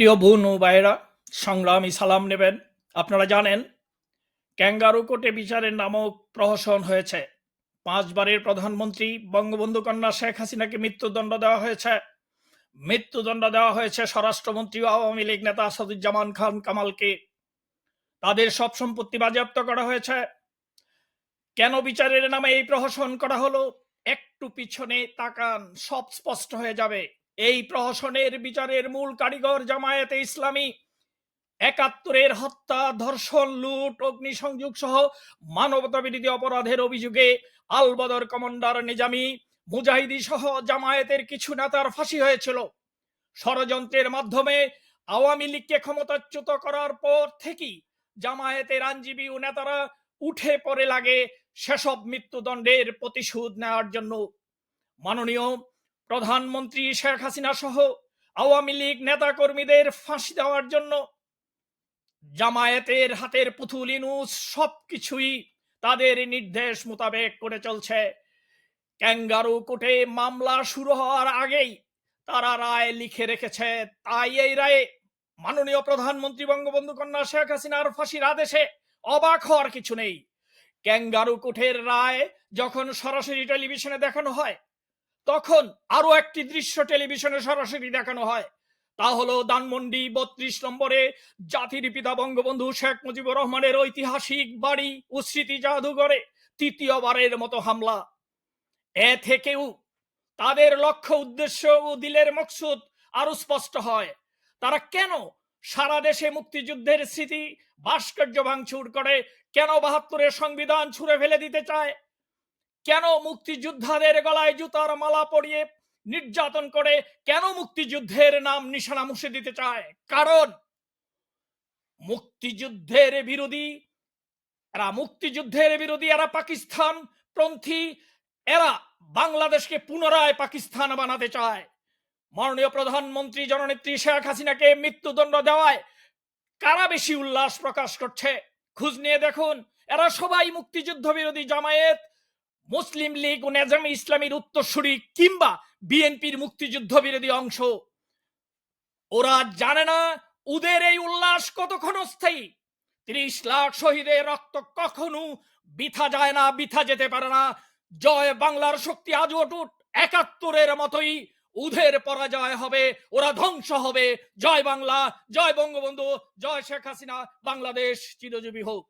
প্রিয় বোন ও ভাইয়েরা সংগ্রামী সালাম নেবেন। আপনারা জানেন, ক্যাঙ্গারু কোর্টে বিচারের নামক প্রহসন হয়েছে। পাঁচবারের প্রধানমন্ত্রী বঙ্গবন্ধু কন্যা শেখ হাসিনাকে মৃত্যুদণ্ড দেওয়া হয়েছে। মৃত্যুদণ্ড দেওয়া হয়েছে স্বরাষ্ট্রমন্ত্রী আওয়ামী লীগ নেতা আসাদুজ্জামান খান কামালকে। তাদের সব সম্পত্তি বাজেয়াপ্ত করা হয়েছে। কেন বিচারের নামে এই প্রহসন করা হলো? একটু পিছনে তাকান, সব স্পষ্ট হয়ে যাবে। এই প্রহসনের বিচারের মূল কারিগর জামায়াতে ইসলামী। একাত্তরের হত্যা, ধর্ষণ, লুট, অগ্নিসংযোগ সহ মানবতা বিরোধী অপরাধের অভিযোগে আলবদর কমান্ডার নিজামী মুজাহিদি সহ জামায়াতের কিছু নেতার ফাঁসি হয়েছিল। ষড়যন্ত্রের মাধ্যমে আওয়ামী লীগকে ক্ষমতাচ্যুত করার পর থেকেই জামায়াতের আইনজীবী ও নেতারা উঠে পড়ে লাগে সেসব মৃত্যুদণ্ডের প্রতিশোধ নেওয়ার জন্য। মাননীয় প্রধানমন্ত্রী শেখ হাসিনা সহ আওয়ামী লীগ নেতা কর্মীদের ফাঁসি দেওয়ার জন্য জামায়াতের হাতের পুতুল ইনুস সবকিছুই তাদের নির্দেশ মোতাবেক করে চলছে। ক্যাঙ্গারু কোর্টে মামলা শুরু হওয়ার আগেই তারা রায় লিখে রেখেছে। তাই এই রায়ে মাননীয় প্রধানমন্ত্রী বঙ্গবন্ধু কন্যা শেখ হাসিনার ফাঁসির আদেশে অবাক হওয়ার কিছু নেই। ক্যাঙ্গারু কোর্টের রায় যখন সরাসরি টেলিভিশনে দেখানো হয় তখন আরও একটি দৃশ্য টেলিভিশনে সরাসরি দেখানো হয়। তা হলো দানমন্ডি বত্রিশ নম্বরে জাতির পিতা বঙ্গবন্ধু শেখ মুজিবুর রহমানের ঐতিহাসিক বাড়ি ও স্মৃতি জাদুঘরে তৃতীয়বারের মতো হামলা। এ থেকেও তাদের লক্ষ্য, উদ্দেশ্য ও দিলের মকসুদ আরও স্পষ্ট হয়। তারা কেন সারা দেশে মুক্তিযুদ্ধের স্মৃতি ভাস্কর্য ভাঙচুর করে? কেন বাহাত্তরের সংবিধান ছুঁড়ে ফেলে দিতে চায়? কেন মুক্তিযোদ্ধাদের গলায় জুতার মালা পরিয়ে নির্যাতন করে? কেন মুক্তিযুদ্ধের নাম নিশানা মুছে দিতে চায়? কারণ মুক্তিযুদ্ধের বিরোধী, এরা মুক্তিযুদ্ধের বিরোধী, এরা পাকিস্তান পন্থী, এরা বাংলাদেশকে পুনরায় পাকিস্তান বানাতে চায়। মাননীয় প্রধানমন্ত্রী জননেত্রী শেখ হাসিনাকে মৃত্যুদণ্ড দেওয়ায় কারা বেশি উল্লাস প্রকাশ করছে? খোঁজ নিয়ে দেখুন, এরা সবাই মুক্তিযুদ্ধ বিরোধী জামায়াত মুসলিম লীগ ও নেজামে ইসলামীর উত্তরসূরি কিংবা বিএনপির মুক্তিযুদ্ধ বিরোধী অংশ। ওরা জানে না ওদের এই উল্লাস কতক্ষণ অস্থায়ী। ত্রিশ লাখ শহীদের রক্ত কখনো বিথা যায় না, বিথা যেতে পারে না। জয় বাংলার শক্তি আজ অটুট, একাত্তরের মতোই উধের পরাজয় হবে, ওরা ধ্বংস হবে। জয় বাংলা, জয় বঙ্গবন্ধু, জয় শেখ হাসিনা, বাংলাদেশ চিরজীবী হোক।